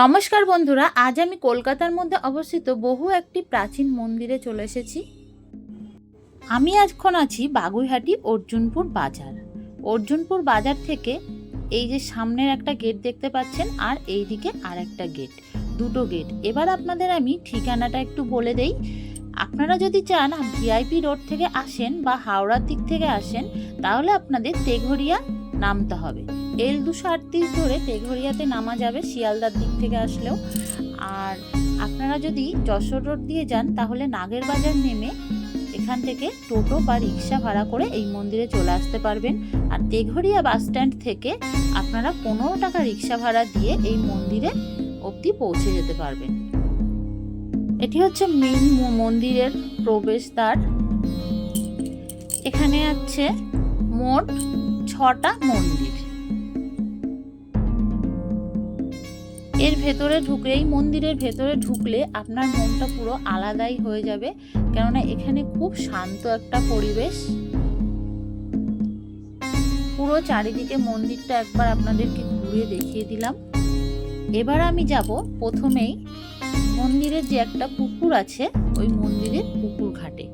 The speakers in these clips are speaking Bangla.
নমস্কার বন্ধুরা, আজ আমি কলকাতার মধ্যে অবস্থিত বহু একটি প্রাচীন মন্দিরে চলে এসেছি। আমি এখন আছি বাগুইহাটি অর্জুনপুর বাজার। অর্জুনপুর বাজার থেকে এই যে সামনের একটা গেট দেখতে পাচ্ছেন, আর এই দিকে আর একটা গেট, দুটো গেট। এবার আপনাদের আমি ঠিকানাটা একটু বলে দেই। আপনারা যদি চান ভিআইপি রোড থেকে আসেন বা হাওড়ার দিক থেকে আসেন, তাহলে আপনাদের তেঘরিয়া নামতে হবে। এল দুশো আটত্রিশ ধরে তেঘরিয়াতে নামা যাবে শিয়ালদার দিক থেকে আসলেও। আর আপনারা যদি যশোর রোড দিয়ে যান, তাহলে নাগের বাজার নেমে এখান থেকে টোটো বা রিক্সা ভাড়া করে এই মন্দিরে চলে আসতে পারবেন। আর তেঘরিয়া বাস স্ট্যান্ড থেকে আপনারা পনেরো টাকা রিক্সা ভাড়া দিয়ে এই মন্দিরে অবধি পৌঁছে যেতে পারবেন। এটি হচ্ছে মেন মন্দিরের প্রবেশদ্বার। এখানে আছে মোট ছটা মন্দির। এর ভেতরে ঢুকলে এই মন্দিরের ভেতরে ঢুকলে আপনার মনটা পুরো আলাদাই হয়ে যাবে। কেননা এখানে খুব শান্ত একটা পরিবেশ। পুরো চারিদিকে মন্দিরটা একবার আপনাদেরকে ঘুরে দেখিয়ে দিলাম। এবার আমি যাব প্রথমেই মন্দিরের যে একটা পুকুর আছে, ওই মন্দিরের পুকুর ঘাটে।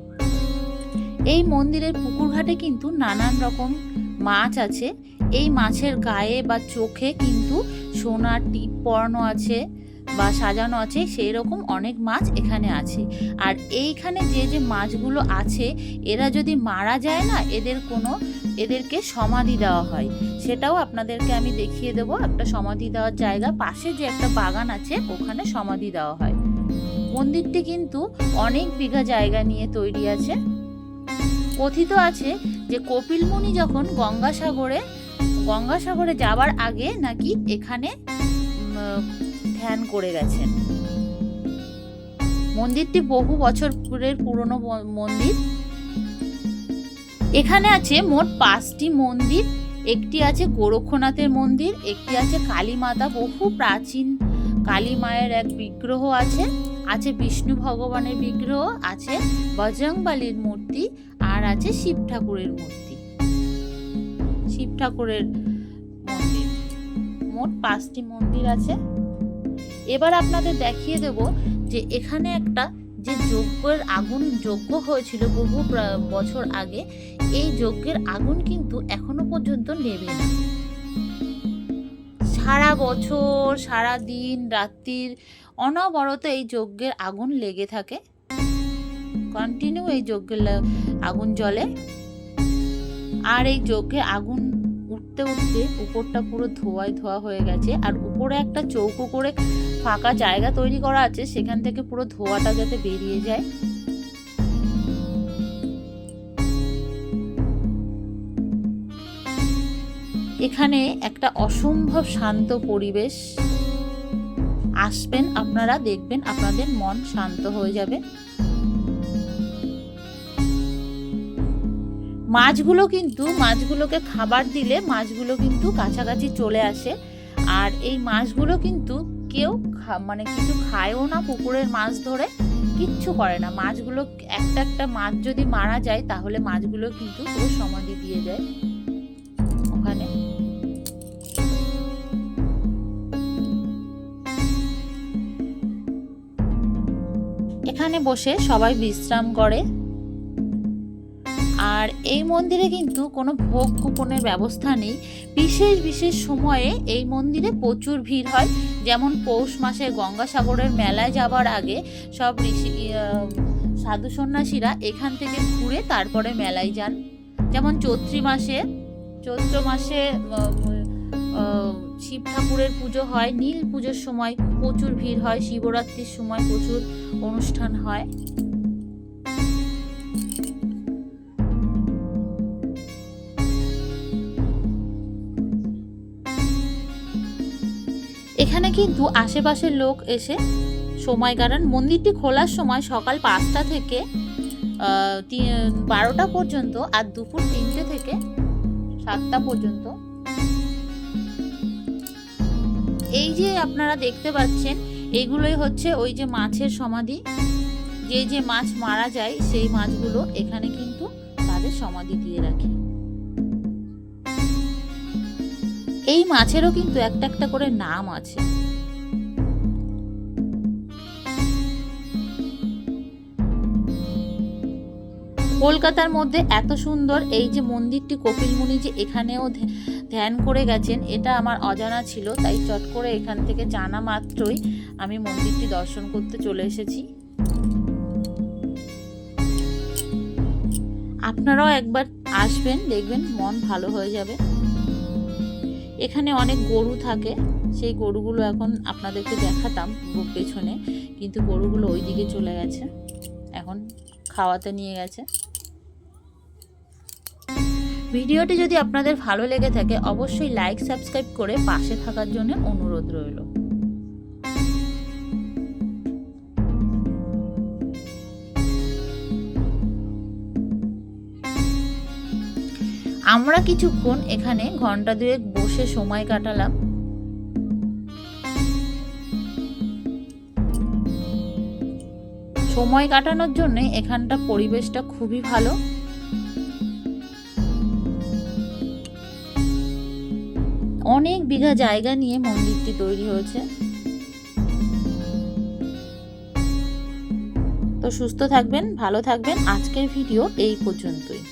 এই মন্দিরের পুকুর ঘাটে কিন্তু নানান রকম মাছ আছে। এই মাছের গায়ে বা চোখে কিন্তু সোনার টিপ পরানো আছে বা সাজানো আছে সেই রকম অনেক মাছ এখানে আছে। আর এইখানে যে যে মাছগুলো আছে, এরা যদি মারা যায় না, এদের কোনো, এদেরকে সমাধি দেওয়া হয়। সেটাও আপনাদেরকে আমি দেখিয়ে দেবো। একটা সমাধি দেওয়ার জায়গা, পাশে যে একটা বাগান আছে, ওখানে সমাধি দেওয়া হয়। মন্দিরটি কিন্তু অনেক বিঘা জায়গা নিয়ে তৈরি আছে। কথিত আছে যে কপিল মুনি যখন গঙ্গাসাগরে গঙ্গাসাগরে যাবার আগে নাকি এখানে ধ্যান করে গেছেন। মন্দিরটি বহু বছরের পুরনো মন্দির। এখানে আছে মোট পাঁচটি মন্দির। একটি আছে গোরক্ষনাথের মন্দির, একটি আছে কালী মাতা বহু প্রাচীন কালী মায়ের এক বিগ্রহ আছে। আছে বিষ্ণু ভগবানের বিগ্রহ, আছে বজরংবালির মূর্তি আর আছে শিব ঠাকুরের মূর্তি শিব ঠাকুরের মন্দির। মোট পাঁচটি মন্দির আছে। এবার আপনাদের দেখিয়ে দেব যে এখানে একটা যে যজ্ঞের আগুন যজ্ঞ হয়েছিল বহু বছর আগে, এই যজ্ঞের আগুন কিন্তু এখনও পর্যন্ত নেবে না। সারা বছর, সারা দিন, রাত্রির অনবরত এই যজ্ঞের আগুন লেগে থাকে। কন্টিনিউ এই যজ্ঞের আগুন জ্বলে আর এই যজ্ঞে আগুন উঠতে উঠতে উপরটা পুরো ধোয়ায় ধোয়া হয়ে গেছে। আর উপরে একটা চৌকো করে ফাঁকা জায়গা তৈরি করা আছে, সেখান থেকে পুরো ধোয়াটা যাতে বেরিয়ে যায়। এখানে একটা অসম্ভব শান্ত পরিবেশ। আসবেন, আপনারা দেখবেন, আপনাদের মন শান্ত হয়ে যাবে। মাছগুলো কিন্তু, মাছগুলোকে খাবার দিলে মাছগুলো কিন্তু কাছাকাছি চলে আসে। আর এই মাছগুলো কিন্তু কেউ মানে কিছু খায়ও না পুকুরের মাছ ধরে, কিচ্ছু করে না। মাছগুলো, একটা একটা মাছ যদি মারা যায়, তাহলে মাছগুলো কিন্তু পুরো সমাধি দিয়ে দেয়। ওখানে। এখানে বসে সবাই বিশ্রাম করে। আর এই মন্দিরে কিন্তু কোনো ভোগ কুপনের ব্যবস্থা নেই। বিশেষ বিশেষ সময়ে এই মন্দিরে প্রচুর ভিড় হয়। যেমন পৌষ মাসে গঙ্গাসাগরের মেলায় যাবার আগে সব ঋষি সাধু সন্ন্যাসীরা এখান থেকে ঘুরে তারপরে মেলায় যান। যেমন চৈত্রী মাসে, চৈত্র মাসে শিব ঠাকুরের পুজো হয়। নীল পুজোর সময় প্রচুর ভিড় হয়। শিবরাত্রির সময় প্রচুর অনুষ্ঠান হয়। এখানে কিন্তু আশেপাশের লোক এসে সময় কাটান। মন্দিরটি খোলার সময় সকাল পাঁচটা থেকে বারোটা পর্যন্ত আর দুপুর তিনটে থেকে সাতটা পর্যন্ত। এই যে আপনারা দেখতে পাচ্ছেন, এগুলোই হচ্ছে ওই যে মাছের সমাধি। যে যে মাছ মারা যায়, সেই মাছগুলো এখানে কিন্তু তাদের সমাধি দিয়ে রাখে। এই মাছেরও কিন্তু একটা একটা করে নাম আছে। কলকাতার মধ্যে এত সুন্দর এই যে মন্দিরটি কপিলমুনি যে এখানেও ধ্যান করে গেছেন, এটা আমার অজানা ছিল, তাই চট করে এখান থেকে জানা মাত্রই আমি মন্দিরটি দর্শন করতে চলে এসেছি। আপনারাও একবার আসবেন, দেখবেন মন ভালো হয়ে যাবে। এখানে অনেক গরু থাকে। সেই গরুগুলো এখন আপনাদেরকে দেখাতাম পেছনে। কিন্তু গরুগুলো ওই দিকে চলে গেছে। এখন খাওয়াতে নিয়ে গেছে। ভিডিওটি যদি আপনাদের ভালো লেগে থাকে, অবশ্যই লাইক সাবস্ক্রাইব করে পাশে থাকার জন্য অনুরোধ রইল। আমরা কিছুক্ষণ এখানে ঘণ্টা দুয়েক বসে সময় কাটালাম। সময় কাটানোর জন্য এখানটা পরিবেশটা খুবই ভালো। অনেক বিঘা জায়গা নিয়ে মন্দিরটি তৈরি হয়েছে। তো সুস্থ থাকবেন, ভালো থাকবেন। আজকের ভিডিও এই পর্যন্তই।